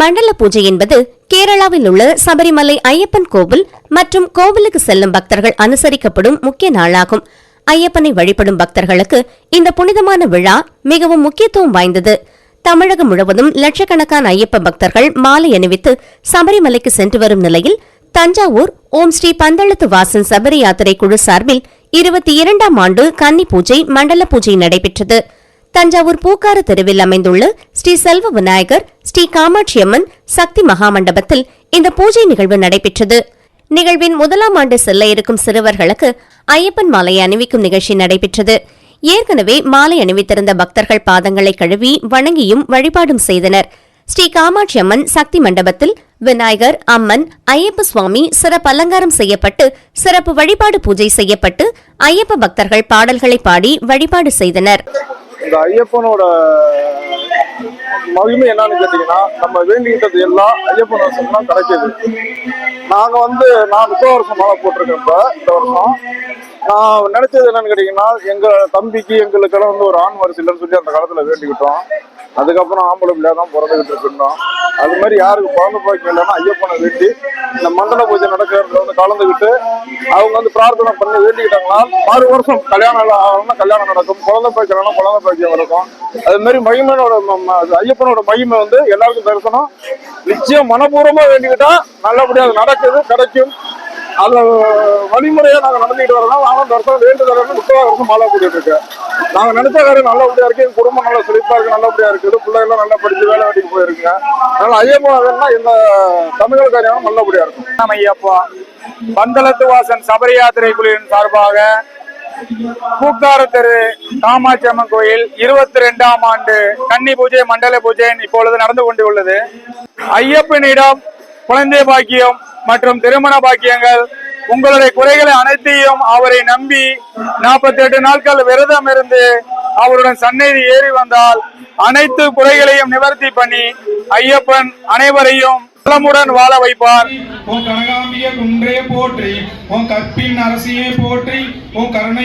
மண்டல பூஜை என்பது கேரளாவில் உள்ள சபரிமலை ஐயப்பன் கோவில் மற்றும் கோவிலுக்கு செல்லும் பக்தர்கள் அனுசரிக்கப்படும் முக்கிய நாளாகும். ஐயப்பனை வழிபடும் பக்தர்களுக்கு இந்த புனிதமான விழா மிகவும் முக்கியத்துவம் வாய்ந்தது. தமிழகம் முழுவதும் லட்சக்கணக்கான ஐயப்ப பக்தர்கள் மாலை அணிவித்து சபரிமலைக்கு சென்று வரும் நிலையில் தஞ்சாவூர் ஓம் ஸ்ரீ பந்தளத்து வாசன் சபரி யாத்திரை குழு சார்பில் இருபத்தி இரண்டாம் ஆண்டு கன்னி பூஜை மண்டல பூஜை நடைபெற்றது. தஞ்சாவூர் பூக்கார தெருவில் அமைந்துள்ள ஸ்ரீ செல்வ விநாயகர் ஸ்ரீ காமாட்சியம்மன் சக்தி மகாமண்டபத்தில் இந்த பூஜை நிகழ்வு நடைபெற்றது. நிகழ்வின் முதலாம் ஆண்டு செல்ல இருக்கும் சிறுவர்களுக்கு ஐயப்பன் மாலையை அணிவிக்கும் நிகழ்ச்சி நடைபெற்றது. ஏற்கனவே மாலை அணிவித்திருந்த பக்தர்கள் பாதங்களை கழுவி வணங்கியும் வழிபாடும் செய்தனர். ஸ்ரீ காமாட்சி அம்மன் சக்தி மண்டபத்தில் விநாயகர் அம்மன் ஐயப்ப சுவாமி சிறப்பு அலங்காரம் செய்யப்பட்டு சிறப்பு வழிபாடு பூஜை செய்யப்பட்டு ஐயப்ப பக்தர்கள் பாடல்களை பாடி வழிபாடு செய்தனர். இந்த ஐயப்பனோட மகிமை என்னன்னு கேட்டீங்கன்னா நம்ம வேண்டிக்கிட்டது எல்லாம் ஐயப்பன் வருஷம் தான் கிடைக்கிது. நாங்கள் வந்து நான் முப்பது வருஷம் மாலை போட்டிருக்கேன் இப்போ இந்த வருஷம் நான் நினைச்சது என்னன்னு கேட்டீங்கன்னா எங்க தம்பிக்கு எங்களுக்கெல்லாம் வந்து ஒரு ஆண் வரிசை இல்லைன்னு சொல்லி அந்த காலத்துல வேண்டிக்கிட்டோம். அதுக்கப்புறம் ஆம்பளை பிள்ளையா தான் பிறந்துகிட்டு இருக்கின்றோம். அது மாதிரி யாருக்கு குழந்தை பாய்க்கு இல்லைன்னா ஐயப்பனை வேண்டி இந்த மண்டல பூஜை நடக்கிறதுல வந்து கலந்துக்கிட்டு அவங்க வந்து பிரார்த்தனை பண்ணி வேண்டிக்கிட்டாங்கன்னா ஆறு வருஷம் கல்யாணம் ஆகணும்னா கல்யாணம் நடக்கும். குழந்தை பாய்க்கணும்னா குழந்தை பாய்க்கம் நடக்கும். அது மாதிரி மகிமனோட ம- அது ஐயப்பனோட மகிமை வந்து எல்லாருக்கும் தரிசனம். நிச்சயம் மனப்பூர்வமா வேண்டிக்கிட்டா நல்லபடியாக அது நடக்குது கிடைக்கும். அந்த வழிமுறையை நாங்க நடந்துக்கிட்டு வரோம் நானும் தரிசனம் வேண்டுதல் முக்கிய வருஷம் மாலை கூட்டிட்டு இருக்கேன் நாங்க நினைச்ச காரியம் நல்லபடியா இருக்கு. என் குடும்பம் நல்லா செழிப்பா இருக்கு நல்லபடியா இருக்குது பிள்ளைகள் நல்லா படிச்சு வேலை வெட்டிக்கு போயிருக்குங்க. அதனால ஐயப்பன் இந்த தமிழக காரியம் நல்லபடியா இருக்கும். ஐயப்பா. பந்தளத்து வாசன் சபரி யாத்திரை குழுவின் சார்பாக பூக்கார தெரு காமாட்சி அம்மன் கோயில் இருபத்தி ரெண்டாம் ஆண்டு கன்னி பூஜை மண்டல பூஜை இப்பொழுது நடந்து கொண்டு உள்ளது ஐயப்பனிடம் குழந்தை பாக்கியம் மற்றும் திருமண பாக்கியங்கள் உங்களுடைய குறைகளை அனைத்தையும் அவரை நம்பி நாற்பத்தி எட்டு நாட்கள் விரதம் இருந்து அவருடன் சந்நிதி ஏறி வந்தால் அனைத்து குறைகளையும் நிவர்த்தி பண்ணி ஐயப்பன் அனைவரையும் நலமுடன் வாழ வைப்பார். உன் கனகாம்பிய குன்றே போற்றி உன் கற்பின் அரசியே போற்றி உன் கருணை